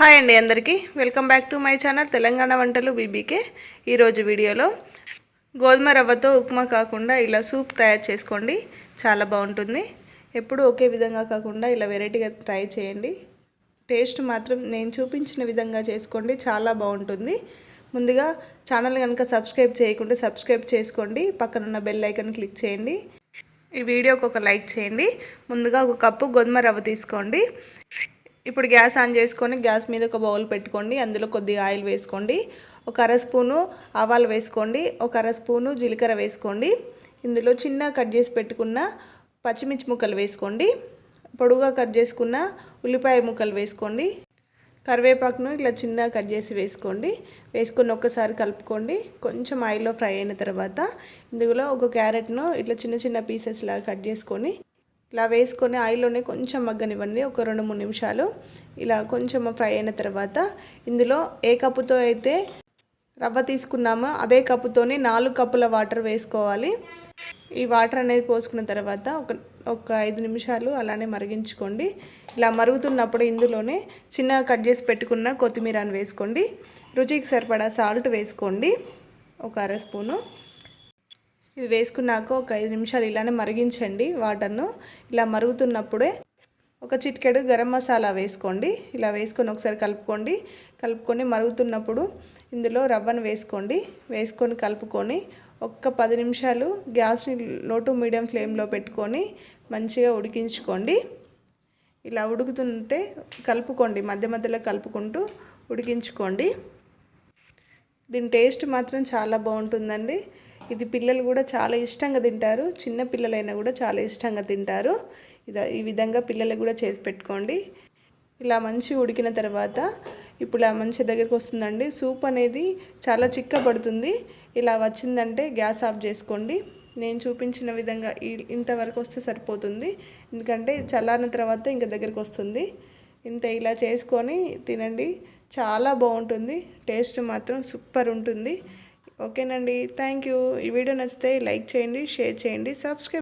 Hi అండి అందరికీ. Welcome back to my channel Telangana వంటలు బీబీకే. ఈరోజు వీడియోలో గోధుమ రవ్వతో ఉప్మా కాకుండా ఇలా సూప్ తయారు చేసుకోండి. చాలా బాగుంటుంది. ఎప్పుడు ఒకే విధంగా కాకుండా ఇలా వెరైటీగా ట్రై చేయండి. టేస్ట్ మాత్రం నేను చూపించిన విధంగా చేసుకోండి. చాలా బాగుంటుంది. ముందుగా ఛానల్ కనుక సబ్స్క్రైబ్ చేయకుండా సబ్స్క్రైబ్ చేసుకోండి. పక్కనున్న బెల్ ఐకాన్ క్లిక్ చేయండి. ఈ వీడియోకి ఒక లైక్ చేయండి. ముందుగా ఒక కప్పు గోధుమ రవ్వ తీసుకోండి. ఇప్పుడు గ్యాస్ ఆన్ చేసుకొని గ్యాస్ మీద ఒక బౌల్ పెట్టుకోండి అందులో కొద్దిగా ఆయిల్ వేసుకోండి ఒక అర స్పూను ఆవాలు వేసుకోండి ఒక అర స్పూను జీలకర్ర వేసుకోండి ఇందులో చిన్న కట్ చేసి పెట్టుకున్న పచ్చిమిర్చి ముక్కలు వేసుకోండి పొడుగా కట్ చేసుకున్న ఉల్లిపాయ ముక్కలు వేసుకోండి కరివేపాకును ఇట్లా చిన్న కట్ చేసి వేసుకోండి వేసుకొని ఒక్కసారి కలుపుకోండి కొంచెం ఆయిల్లో ఫ్రై అయిన తర్వాత ఇందులో ఒక క్యారెట్ను ఇట్లా చిన్న చిన్న పీసెస్ లాగా కట్ చేసుకొని ఇలా వేసుకొని ఆయిల్లోనే కొంచెం మగ్గనివ్వండి ఒక రెండు మూడు నిమిషాలు. ఇలా కొంచెం ఫ్రై అయిన తర్వాత ఇందులో ఏ కప్పుతో అయితే రవ్వ తీసుకున్నామో అదే కప్పుతోనే నాలుగు కప్పుల వాటర్ వేసుకోవాలి. ఈ వాటర్ అనేది పోసుకున్న తర్వాత ఒక ఒక ఐదు నిమిషాలు అలానే మరిగించుకోండి. ఇలా మరుగుతున్నప్పుడు ఇందులోనే చిన్నగా కట్ చేసి పెట్టుకున్న కొత్తిమీరని వేసుకోండి. రుచికి సరిపడా సాల్ట్ వేసుకోండి. ఒక అర స్పూను. ఇది వేసుకున్నాక ఒక ఐదు నిమిషాలు ఇలానే మరిగించండి వాటర్ను. ఇలా మరుగుతున్నప్పుడే ఒక చిటికెడు గరం మసాలా వేసుకోండి. ఇలా వేసుకొని ఒకసారి కలుపుకోండి. కలుపుకొని మరుగుతున్నప్పుడు ఇందులో రవ్వను వేసుకోండి. వేసుకొని కలుపుకొని ఒక్క పది నిమిషాలు గ్యాస్ని లో టు మీడియం ఫ్లేమ్లో పెట్టుకొని మంచిగా ఉడికించుకోండి. ఇలా ఉడుకుతుంటే కలుపుకోండి. మధ్య మధ్యలో కలుపుకుంటూ ఉడికించుకోండి. దీని టేస్ట్ మాత్రం చాలా బాగుంటుందండి. ఇది పిల్లలు కూడా చాలా ఇష్టంగా తింటారు. చిన్న పిల్లలైనా కూడా చాలా ఇష్టంగా తింటారు. ఇది ఈ విధంగా పిల్లలకు కూడా చేసి పెట్టుకోండి. ఇలా మంచి ఉడికిన తర్వాత ఇప్పుడు ఇలా మంచి దగ్గరికి వస్తుందండి. సూప్ అనేది చాలా చిక్కబడుతుంది. ఇలా వచ్చిందంటే గ్యాస్ ఆఫ్ చేసుకోండి. నేను చూపించిన విధంగా ఇంతవరకు వస్తే సరిపోతుంది. ఎందుకంటే చల్లారిన తర్వాత ఇంకా దగ్గరికి వస్తుంది. ఇంత ఇలా చేసుకొని తినండి. చాలా బాగుంటుంది. టేస్ట్ మాత్రం సూపర్ ఉంటుంది. ఓకేనండి. Thank you. ఈ వీడియో నచ్చితే లైక్ చేయండి షేర్ చేయండి సబ్స్క్రైబ్